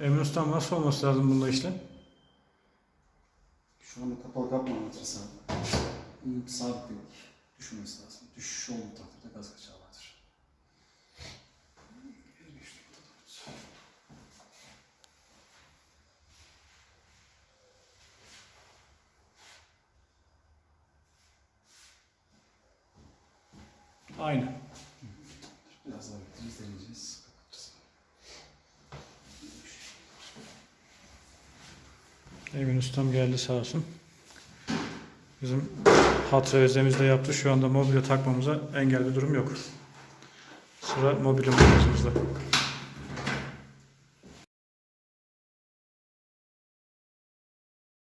Emin Ustam nasıl olması lazım bunda işlem? Şu anda kapalı kapma anlatırsa sabit bir düşmesi lazım. Düşüş olduğu takdirde gaz kaçağı vardır. Aynı. Biraz daha bekleyeceğiz, deneyeceğiz. Emin Ustam geldi sağ olsun. Bizim hat revezemizde yaptı. Şu anda mobilya takmamıza engel durum yok. Sıra mobilya montajımızda.